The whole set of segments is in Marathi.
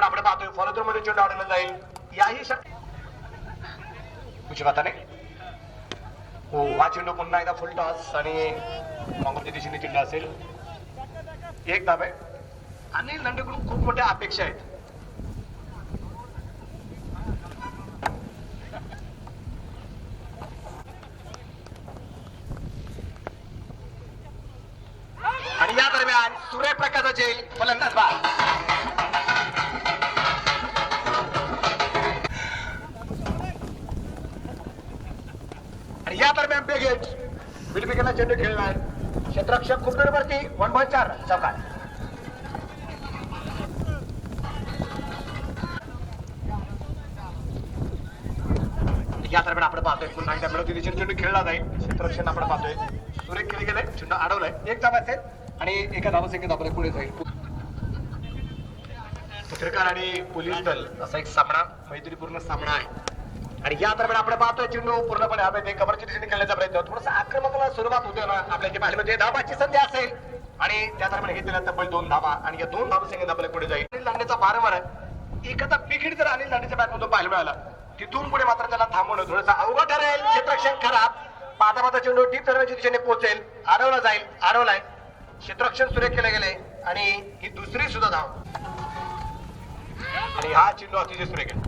आणि आपण पाहतोय. फॉलोथ्रो मध्ये चेंडू अडवला जाईल. याही शक्य उजव्या हाताने. हो हा चेंडू पुन्हा एकदा फुल टॉस आणि काँग्रेसच्या दिशेने चेंडू असेल. एक धाब. आहे अनिल नंडेकडून खूप मोठ्या अपेक्षा आहेत. वरती वन पॉईंट चार चौकार या दरम्यान आपण पाहतोय पुन्हा एकदा मिळवती दिशेने चेंडू खेळला जाईल. क्षेत्ररक्षण आपण पाहतोय. सुरेख केले गेले चेंडू अडवलाय एक धाव असेल आणि एका धावसंख्येत आपण पुढे जाईल. पत्रकार आणि पोलीस दल असा एक सामना मैत्रीपूर्ण सामना आहे. आणि या दरम्यान आपण पाहतोय चेंडू पूर्णपणे हवे ते कमरच्या दिशेने खेळण्याचा प्रयत्न. थोडस आक्रमक सुरुवात होते ना आपल्या जे पाहिलं म्हणजे धाबाची संधी असेल. आणि त्या दरम्यान घेतलेल्या तब्बल दोन धाबा आणि या दोन धाबा संख्येत आपल्या पुढे जाईल. अनिल दांडेचा वारंवार आहे. एखादा विकेट जर अनिल दांडेच्या बॅट मधून पाहायला मिळाला तिथून पुढे मात्र त्याला थांबवणं थोडंसं अवघड ठरेल. क्षेत्रक्षण खराब. पाता पाता चेंडू डीप दरम्यानच्या दिशेने पोहोचेल. अडवला जाईल. अडवलाय क्षेत्रक्षण सुरेख केले गेले आणि ही दुसरी सुद्धा धाव. आणि हा चेंडू अतिशय सुरेख आहे.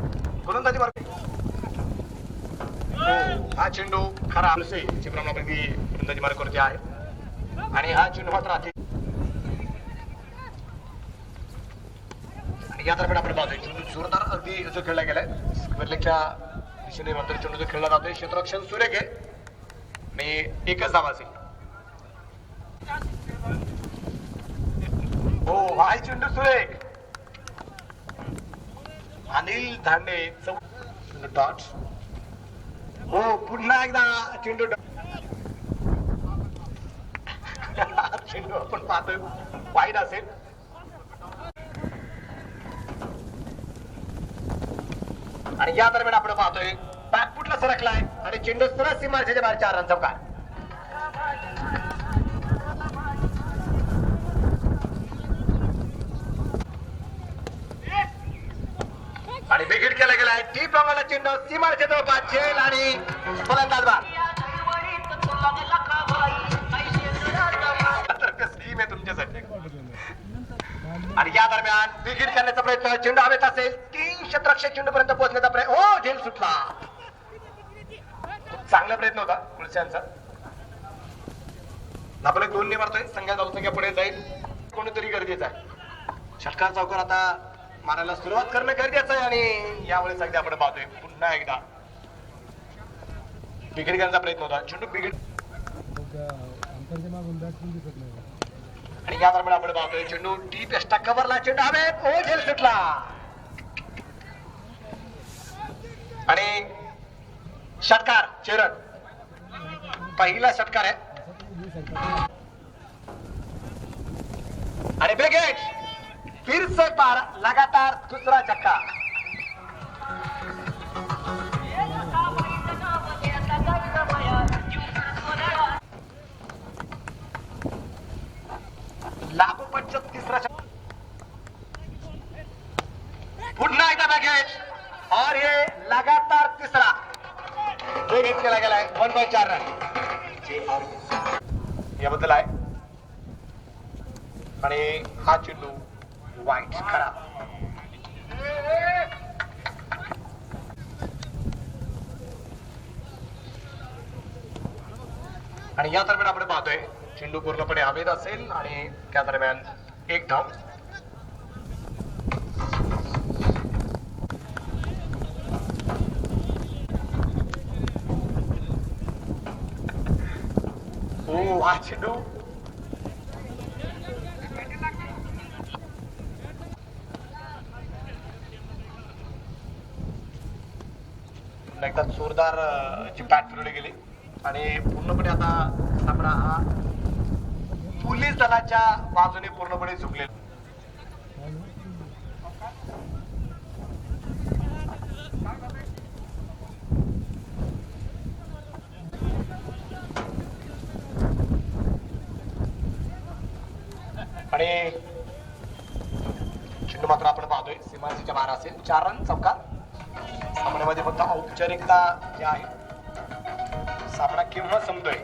गोलंदाजी मार्ग हा चेंडू खरा चिमरामणापैकी गोलंदाजी मार्ग करते आहे. आणि हा चेंडू मात्र अति या दरम्यान आपण पाहतोय चेंडू जोरदार अगदी जो खेळला गेलाय स्क्वेअरलेगच्या दिशेने मात्र चेंडू जो खेळला जातोय. क्षेत्ररक्षण सुरेख आहे. आणि एकच धाव असेल. हो हाय चेंडू सुरेख. अनिल धांडे चौ- डॉट हो पुन्हा एकदा चेंडू चिंडू चेंडू आपण पाहतोय. वाईट असेल. आणि या दरम्यान आपण पाहतोय बॅकफुटला सरकलाय आणि चेंडू सरळ सीमारेषेच्या बाहेर चार रन चौकार आणि बिगिट केला गेलाय. टी प्रमाणात चेंडू सीमारेषे जवळपास झेल आणि फलंदाज स्कीम आहे तुमच्यासाठी. आणि या दरम्यान बिगिट करण्याचा प्रयत्न चेंडू हवेत असेल. तीन क्षेत्ररक्षक चेंडू पर्यंत पोहोचण्याचा प्रयत्न हो झेल सुटला. चांगला प्रयत्न होता पुढच्यांचा आपले दोन ने मारतोय. संघात धावसंख्या पुढे जाईल. कोणीतरी गरजेचं आहे. षटकार चौकार आता मारायला सुरुवात करणं गरजेचं आहे आणि यावेळेस अगदी आपण पाहतोय. पुन्हा एकदा. बिघड करण्याचा प्रयत्न होता. चेंडू बिघड आणि या दरम्यान आपण पाहतोय चेंडू डीप एस्टा कव्हरला चेंडू हवेत ओ झेल सुटला? आणि षटकार चरण पहिला षटकार आहे. आणि ब्रिगेड फिर से पार लगातार दूसरा चक्का. लागू पंचत तिसरा चक्का. पुन्हा एकदा बॅगेज. और ये लगातार तिसरा. ब्रिगेड केला गेलाय वन बाय चार रन याबद्दल आहे. आणि हा चेंडू वाईट खरा आणि या दरम्यान आपण पाहतोय चेंडू पूर्णपणे हवेत असेल आणि त्या दरम्यान एक धाव. ओ हा चेंडू. एकदा जोरदार ची बॅट फिरवली गेली. आणि पूर्णपणे आता सामना हा. पोलीस दलाच्या बाजूने पूर्णपणे झुकलेला आणि चिन्ह मात्र आपण पाहतोय. सीमासीच्या बारा असेल. चार रन चौकार सामन्यामध्ये फक्त औपचारिकता ज्या आहेत सामना केव्हा संपतोय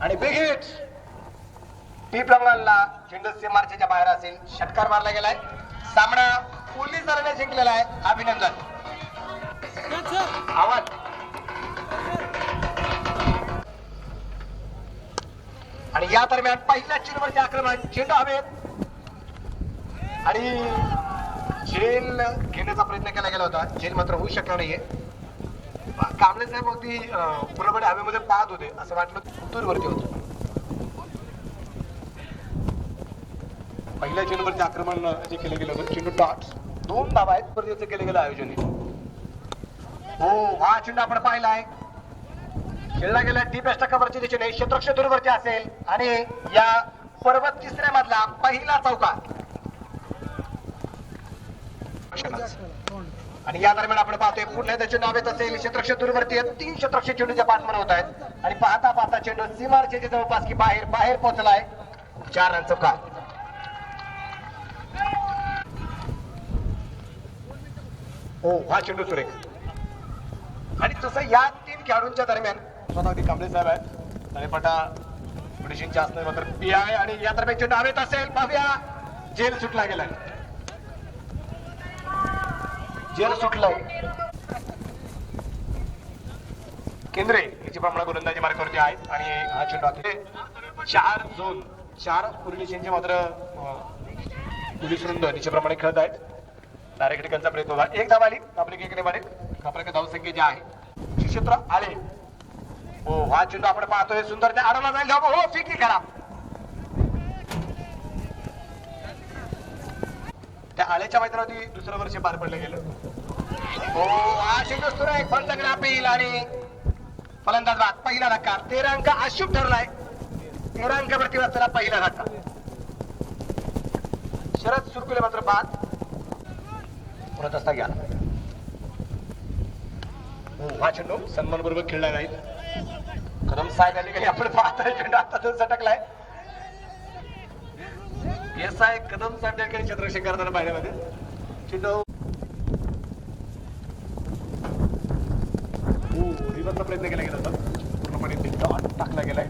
आणि बिग हिट टीप रंगाला चेंडू सीमारेषेच्या बाहेर असेल. षटकार मारला गेलाय. सामना पोलीस दलाने जिंकलेला आहे. अभिनंदन. आवाज. आणि या दरम्यान पहिल्या चेंडूवरचे आक्रमण. चेंडू हवेत. आणि झेल घेण्याचा प्रयत्न केला गेला होता. झेल मात्र होऊ शकला नाहीये. कांबळे साहेब अगदी पूर्णपणे हवेमध्ये पाहत होते. असं वाटलं दूरवरती होत. पहिल्या चेंडूवरती आक्रमण जे केलं गेलं होतं चेंडू डॉट दोन धावा आहेत परत केलं गेलं आयोजन. हो हा चेंडू आपण पाहिला आहे खेळला गेला डी बेस्ट कव्हरच्या दिशेने क्षेत्रक्ष दूरवरती असेल. आणि या पर्वत तिसऱ्या मधला पहिला चौका. आणि या दरम्यान आपण पाहतोय पुढल्या त्याचे नाव येत असेल क्षेत्रक्ष दूरवरती आहेत. तीन क्षेत्रक्ष चेंडूच्या पाठमन होत आहेत. आणि पाहता पाहता चेंडू सीमारचे जवळपास की बाहेर बाहेर पोहोचलाय. चार रन चौका. हो हा चेंडू सुरेख. आणि तसं या तीन खेळाडूंच्या दरम्यान स्वतः अगदी कांबळे साहेब आहेत. आणि पटा पुलिशींच्या असणार मात्र पी आहे आणि या दरम्यान चेंडू हवेत असेल. पाहूया जेल सुटला गेलाय. जेल सुटलाय. केंद्रे याची प्रमाण गोलंदाजी मार्गावरती आहेत आणि हा चेंडू आता चार झोन चार पुरुषांचे मात्र पुलिस पोलीस वृंद निश्चितप्रमाणे खेळत आहेत. डायरेक्ट हिटकांचा प्रयत्न होता एक धाव आली. आपली एकडे वाढेल आपल्याकडे धावसंख्या जी आहे. क्षेत्र आले. हो हा चेंडू आपण पाहतोय. सुंदर त्या अडवला जाईल धाव. हो फिकी खराब त्या आळ्याच्या मैदानावरती दुसरं वर्ष पार पडलं गेलं. हो हा चेंडू सुरू आहे अपील आणि फलंदाज बाद पहिला धक्का. तेरा अंक अशुभ ठरलाय. तेरा अंकावरती वाचला पहिला धक्का. शरद सुरकुले मात्र बाद. परत असता घ्या. हो, हा चेंडू सन्मान बरोबर खेळला नाही कदम साहेब या ठिकाणी आपण पाहताय चेंडू आता तो झटकलाय एस आय कदम साहेब या ठिकाणी करताना पाहिल्यामध्ये चेंडू हो, प्रयत्न केला गेला होता. पूर्णपणे डॉट टाकला गेलाय.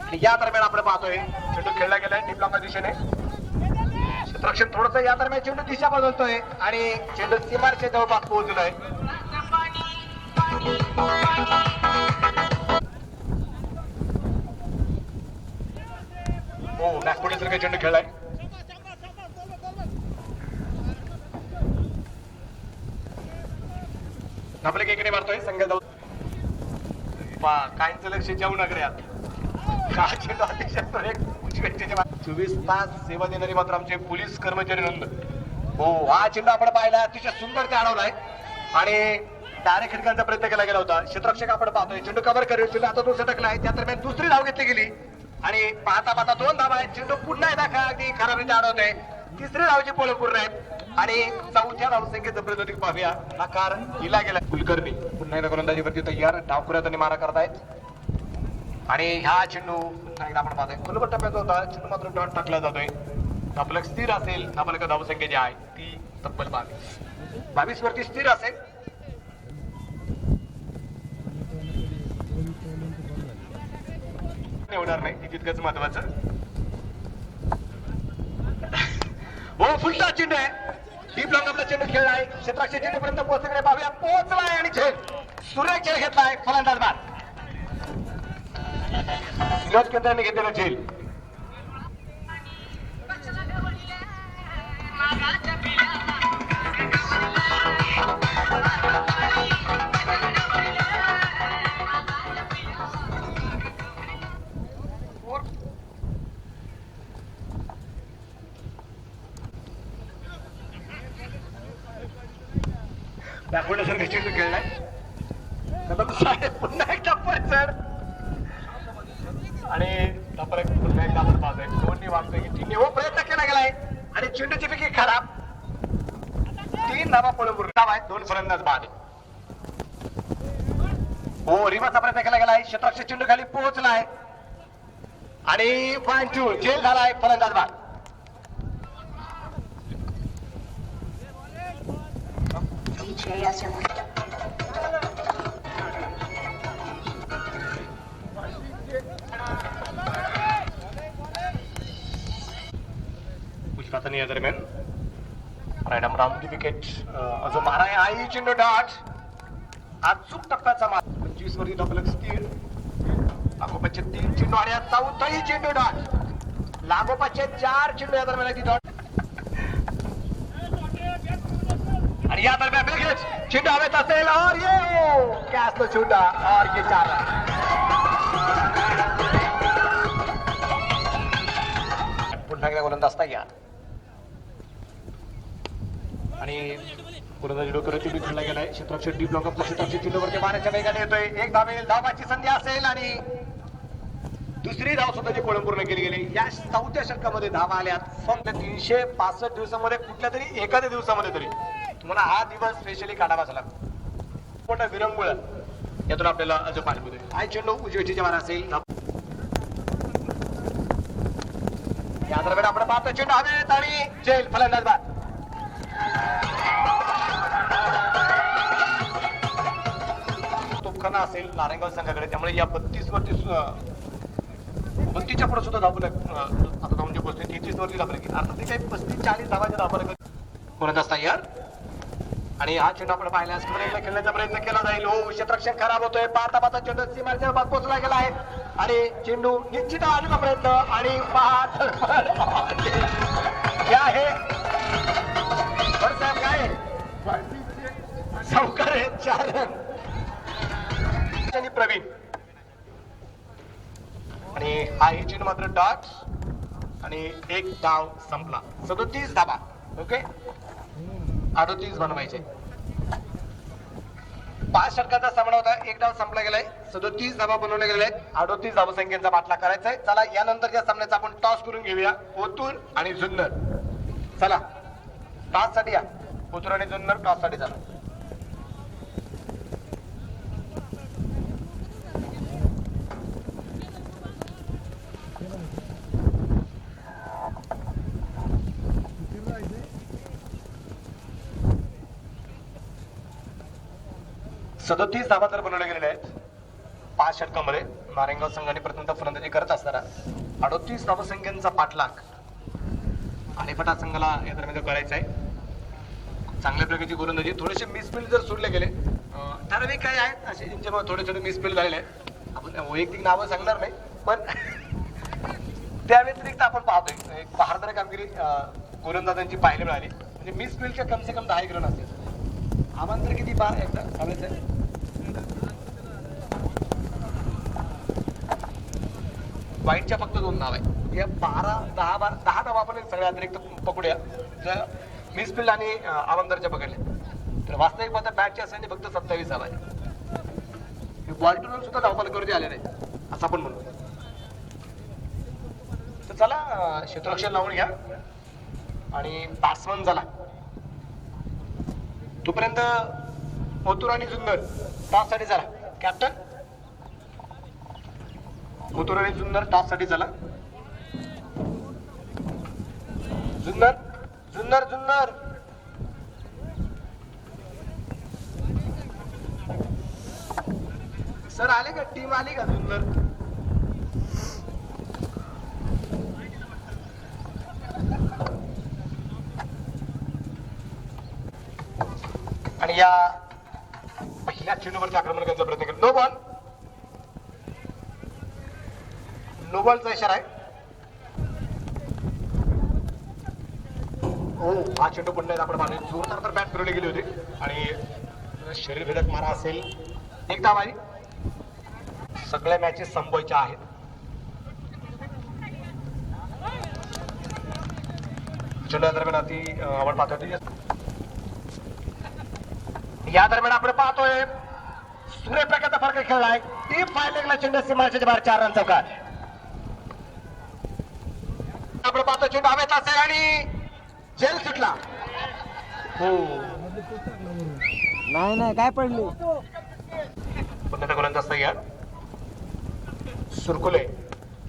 आणि या दरम्यान आपण पाहतोय चेंडू खेळला गेलाय डिप्लोमा दिशेने. क्षेत्रक्षण थोडस या दरम्यान चेंडू दिशा बदलतोय आणि चेंडू सीमारच्या जवळपास पोहोचलोय. हो नागपुडी सारखा चेंडू खेळलाय. आपल्या केकडे मारतोय संघ जाऊ काहींचं लक्ष जेवू नगऱ्यात का चोवीस तास सेवा देणारे मात्र आमचे पोलीस कर्मचारी नंद. हो हा चेंडू आपण पाहिला अतिशय सुंदर ते अडवलाय आणि डायरेक्ट खिडकांचा प्रयत्न केला गेला होता. क्षेत्ररक्षक आपण पाहतोय. चेंडू कव्हर करेल चेंडू आता तो सटकलाय त्या दरम्यान दुसरी धाव घेतली गेली. आणि पाहता पाहता दोन धाव आहेत. चेंडू पुन्हा एकदा खा अगदी खराब रीती आढळतोय. तिसरी धावची पोळ पूर्ण आहेत. आणि चौथ्या धावसंख्येचं प्रगती पाहूया. नकार दिला गेला. कुलकर्णी पुन्हा एकदा गोलंदाजीवरती तयार. डावखुऱ्यात आणि मारा करतायत. आणि ह्या चेंडू पुन्हा एकदा आपण पाहतोय. खुलबट टप्प्यात होता. चेंडू मात्र डॉट टाकला जातोय. तबलक स्थिर असेल. आपल्याला धावसंख्या जी आहे ती तब्बल बावीस. बावीस वरती स्थिर असेल. होणार नाही. हे तितकंच महत्वाचं. हो फुलटा चेंडू आहे. डीप लॉंग आपला चेंडू खेळला खेळलाय क्षेत्राच्या चेंडूपर्यंत पोहोचकडे पाहूया. पोहोचला आहे आणि झेल. सुरेख खेळ आहे फलंदाज बाद. विनोद केंद्राने घेतलेला झेल. आणि पांचू झेल जेल फलंदाज बाद. DJ as या दरम्यान रायडम राऊंड विकेट जो मारा आहे आई चेंडू डॉट. अचूक टप्प्याचा मार. पंचवीस वरती डबल स्थिर लागोपाचे तीन चेंडू आणि आता उतही चेंडू डॉट लागोपाचे चार चेंडू या दरम्यान ती डॉट आणि या दरम्यान बिलगेट चेंडू हवेत असेल और ये काय असतो छोटा और ये चार. पुन्हा एकदा गोलंदाज घ्या आणि गोलंदाजी डोक्यावर चेंडू खेळला गेलाय. क्षेत्राक्षर डी लॉकअपचा क्षेत्राक्षर चेंडूवरती मारायच्या वेगाने येतोय. एक धाव येईल धावाची संधी असेल आणि दुसरी धाव सुद्धा जी कोळंब केली गेली या चौथ्या षटकामध्ये धावा आल्यात. फक्त तीनशे पासष्ट दिवसामध्ये कुठल्या तरी एखाद्या दिवसामध्ये तरी. तुम्हाला हा दिवस स्पेशली काढावाच लागतो. मोठा विरंगुळ यातून आपल्याला अजून पाहायला आय चेंडू उजवीच्या मारा असेल. या दरम्यान आपण पाहतो चेंडू हवेत आणि जेल फलंदाज बाद. तोफखाना असेल नारायणगाव संघाकडे. त्यामुळे या बत्तीस वरती बत्तीसच्या पुढे सुद्धा धावलं आता धावून जे पोहोचते तेहतीस वरती धावलं की. अर्थात ते काही पस्तीस चाळीस धावाच्या धावलं कोणत असता यार? आणि हा चेंडू आपण पाहिल्यास प्रयत्न खेळण्याचा प्रयत्न केला जाईल. हो क्षेत्रक्षण खराब होतोय. पाहता पाहता चेंडू सीमाच्या भाग पोहोचला गेला आहे. आणि चेंडू निश्चित आणला प्रयत्न. आणि पहा हे आहे. काय सावकार आहे चार प्रवीण. आणि हा इंजिन मात्र डॉट आणि एक डाव संपला. सदोतीस धाबा ओके अडोतीस बनवायचे. पाच षटकाचा सामना होता एक डाव संपला गेलाय सदोतीस धाबा बनवले गेले आहेत. अडोतीस धाबा संख्येचा बाटला करायचा आहे. चला यानंतरच्या सामन्याचा आपण टॉस करून घेऊया. ओतूर आणि जुन्नर. चला टॉससाठी या. ओतूर आणि जुन्नर टॉससाठी चला. सदोतीस धाबा तर बनवले गेलेले आहेत. पाच षटकामध्ये नारायणगाव संघाने प्रथमतः फलंदाजी करत असताना अडोतीस धावसंख्यांचा पाठलाग आणि संघाला या दरम्यान जो करायचा आहे. चांगल्या प्रकारची गोलंदाजी थोडेसे मिसफिल्ड जर सोडले गेले ठराविक काय आहेत. असे ज्यांच्यामुळे थोडे थोडे मिसफिल्ड झालेले आहेत. आपण वैयक्तिक नावं सांगणार नाही पण त्या व्यतिरिक्त आपण पाहतोय. एक बहारदार कामगिरी गोलंदाजांची पाहायला मिळाली. म्हणजे मिसफिल्डच्या कमसे कम दहा एक रन असतील. आव्हान तर किती बार एकदा सांगायचं वाईटच्या फक्त दोन नाव आहे या म्हणजे बारा दहा बारा दहा धावा आपण सगळ्या अतिरिक्त पकडूया. जर मिसफिल्ड आणि अं, आवामदारच्या पकडल्या तर वास्तविक मात्र बॅटच्या असण्याने फक्त सत्तावीस धावा आहे बॉल्टून सुद्धा धावपालकावरती आले नाही. असं आपण म्हणतो तर चला अं, क्षेत्ररक्षण लावून घ्या. आणि बॅट्समन झाला. तोपर्यंत ओतूर आणि जुन्नर टॉससाठी कॅप्टन ओतूर जुन्नर टॉससाठी चला. जुन्नर जुन्नर जुन्नर. सर आले का? टीम आली का जुन्नर? आणि या पहिल्या चेंडूवरती आक्रमण करण्याचा प्रयत्न करतो नो बॉल नो बॉलचा इशारा आहे. हो हा चेंडू पडलाय आपण मारले जोरदार तर बॅट फिरवली गेली होती. आणि शरीर भेदक मारा असेल. एक धाव आली सगळ्या मॅचेस संपवायच्या आहेत. चेंडू या दरम्यान अति आपण पाहतोय या दरम्यान आपण पाहतोय सूर्यप्रकाशचा फरक खेळलाय. टीम फायलिंगला चेंडू सीमाच्या बाहेर चार रन चौकार आपण पाहतो चेंडू हवेत असेल आणि जेल सुटला. हो. नाही नाही काय पडली? पुन्हा गोलंदाज तयार सुरकुले.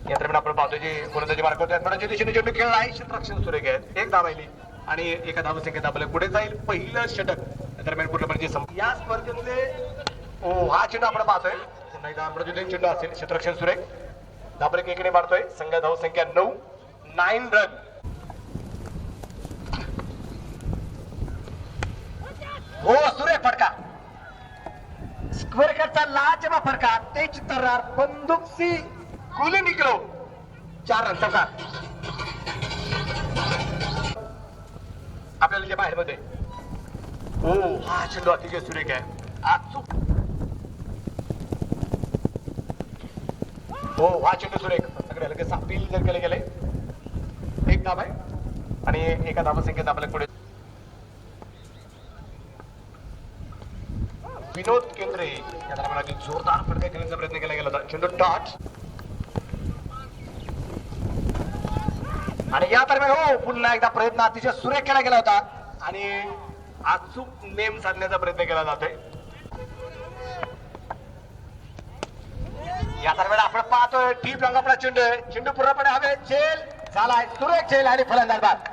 या दरम्यान आपण पाहतो जे गोलंदाजी मार्ग होते म्हणजे दिशेने चेंडू खेळला आहे क्षेत्ररक्षण सुरेख आहेत एक धावायली आणि एका धावसंख्येत आपलं पुढे जाईल. पहिलं षटक. या दरम्यान पूर्णपणे जे सम- या स्पर्धेतले ओ हा चेंडू आपण पाहतोय. पुन्हा एकदा मृत्यूदयी चेंडू असेल. क्षेत्ररक्षण सुरेख धाबरेक एकीने मारतोय. संघ धावसंख्या नऊ. नाईन रन हो सुरे फडका. स्क्वेअर कटचा लाजमा फडका. ते तर्रार बंदूक सी. गुली निकलो. चार रन चौकार आपल्याला जे बाहेर मध्ये हो हा चेंडू अतिशय सुरेख आहे. अचूक हो हा चेंडू सुरेख. सगळे लगेच अपील जर केले गेले. एक धाव आहे आणि एका धावसंख्येत आपल्या पुढे विनोद केंद्रे. या दरम्यान जोरदार फटका खेळण्याचा प्रयत्न केला गेला होता. चेंडू टॉच. आणि या दरम्यान हो पुन्हा एकदा प्रयत्न अतिशय सुरेख केला गेला होता. आणि अचूक नेम साधण्याचा प्रयत्न केला जातोय. या दरम्यान आपण पाहतोय टीप रंगापडा चेंडू चेंडू पूर्णपणे हवे झेल झालाय सुरेख झेल आणि फलंदाज बाद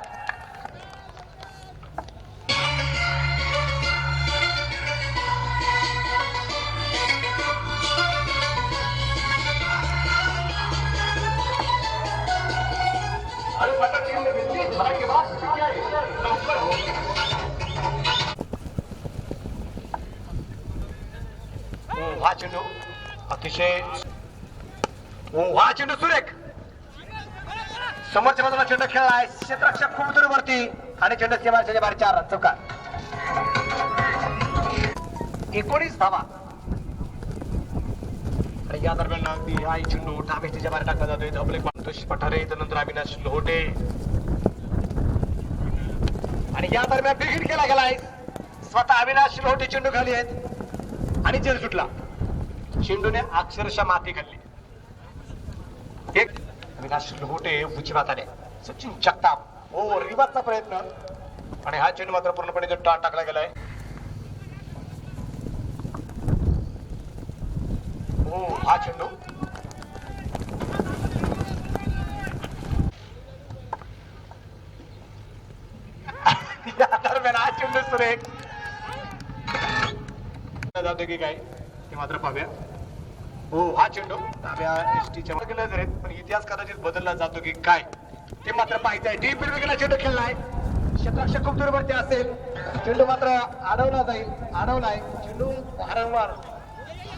हा चेंडू अतिशय हा चेंडू सुरेख. समोरच्या बाजूला चेंडू खेळलाय क्षेत्रक्षक खूप दूर वरती. आणि चेंडू सीमाच्या बाहेर चार रन चौकार. एकोणीस धावा. आणि या दरम्यान अगदी आई चेंडू डावे तिच्या बाहेर टाकला जातोय. धबले पांतोष पठारे त्यानंतर अविनाश लोहटे. आणि या दरम्यान बिघिड केला गेलाय. स्वतः अविनाश लोहटे चेंडू खाली आहेत. आणि चेंडू सुटला. चेंडूने अक्षरशः माती खाल्ली. एक विनाश लोहटे उजव्या आले सचिन जगताप. ओ रिवाजचा प्रयत्न. आणि हा चेंडू मात्र पूर्णपणे जो टाळ टाकला गेलाय. हो हा चेंडू. दरम्यान हा चेंडू सुरेख. जातो की काय ते मात्र पाहूया. हो हा चेंडू. डाव्या एसटीच्या गेला जरी पण इतिहास कदाचित बदलला जातो की काय. ते मात्र पाहायचं आहे. डी बिरवेगेला चेंडू खेळलाय शतरक्षक खूप दूरवरती असेल. चेंडू मात्र अडवला जाईल. अडवलाय चेंडू वारंवार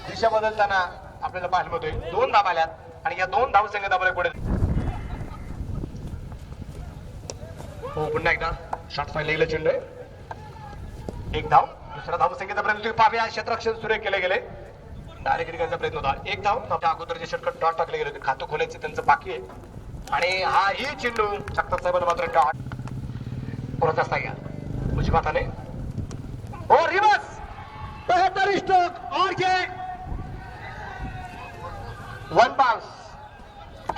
दिशा बदलताना आपल्याला पाहायला मिळतोय. दोन धाव आल्यात आणि या दोन धाव संघात आपल्याला पुढे हो पुन्हा एकदा. शॉट फाईल लिहिलं चेंडू आहे. एक धाव. दुसरा धाव संख्येचा प्रयत्न पाहूया क्षेत्ररक्षण सुरे केले गेले. डायरेक्ट करण्याचा प्रयत्न होता. एक धाव अगोदर जे षटकट डॉट टाकले गेले होते. खातं खोलायचं त्यांचं बाकी आहे. आणि हा ही चेंडू जगताप साहेबांना मात्र डॉट. पुरत असता घ्या उजव्या हाताने. और रिवर्स! बेहतर स्ट्रोक और के. वन बाउंस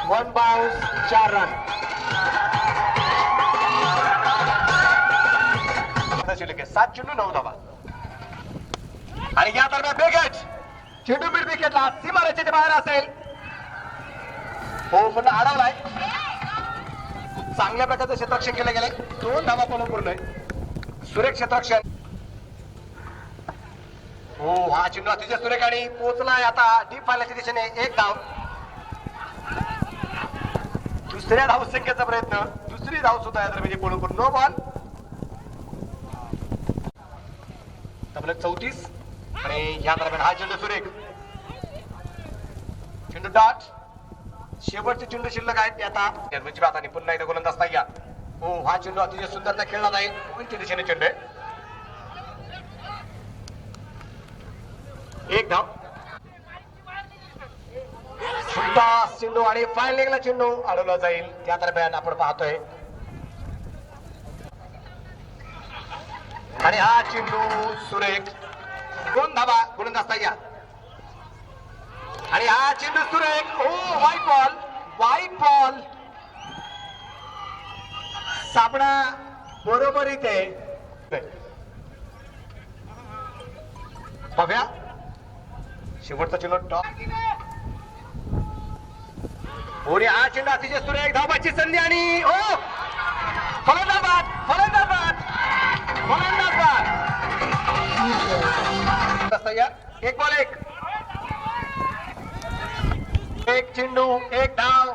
वन बाउंस चार रन सात चेंडू नऊ धावा. आणि या दरम्यान बेगेट चेंडू मिड विकेटला सीमारेषेच्या बाहेर असेल. हो पुन्हा अडवलाय चांगल्या प्रकारचं क्षेत्रक्षण केलं गेलंय. दोन धावा पण पूर्ण आहे सुरेख क्षेत्रक्षण हो हा चेंडू अतिशय सुरेख आणि पोहोचलाय आता डीप फायनलच्या दिशेने. एक धाव. दुसऱ्या धाव संख्येचा प्रयत्न. दुसरी धाव सुद्धा या दरम्यान पूर्ण करून नो बॉल तबला चौतीस. आणि या दरम्यान हा चेंडू सुरेख. चेंडू डॉट. शेवटचे चेंडू शिल्लक आहेत. ते आता उजव्या हाताने पुन्हा एकदा गोलंदाज या हो हा चेंडू अतिशय सुंदरता खेळला जाईल कोणत्या दिशेने चेंडू आहे? एक धाव. सुद्धा चेंडू आणि फायनल चेंडू अडवला जाईल. त्या दरम्यान आपण पाहतोय. आणि हा चेंडू सुरेख. दोन धाबा गोलंदाजता या आणि हा चेंडू सुरेख ओ व्हाईट बॉल व्हाईट बॉल साबणा बरोबर इथे. बघ्या. शेवटचा चेंडू टॉप ओरे हा चेंडू अतिशय सुरेख धाबाची संधी आणि ओ! फलंदाबाद फलंदाबाद या एक बॉल एक। एक चेंडू एक धाव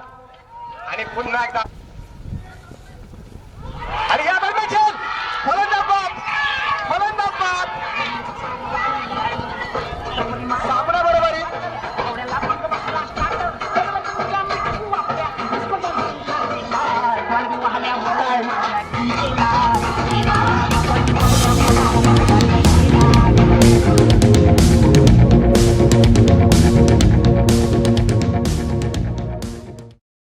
आणि पुन्हा एकदा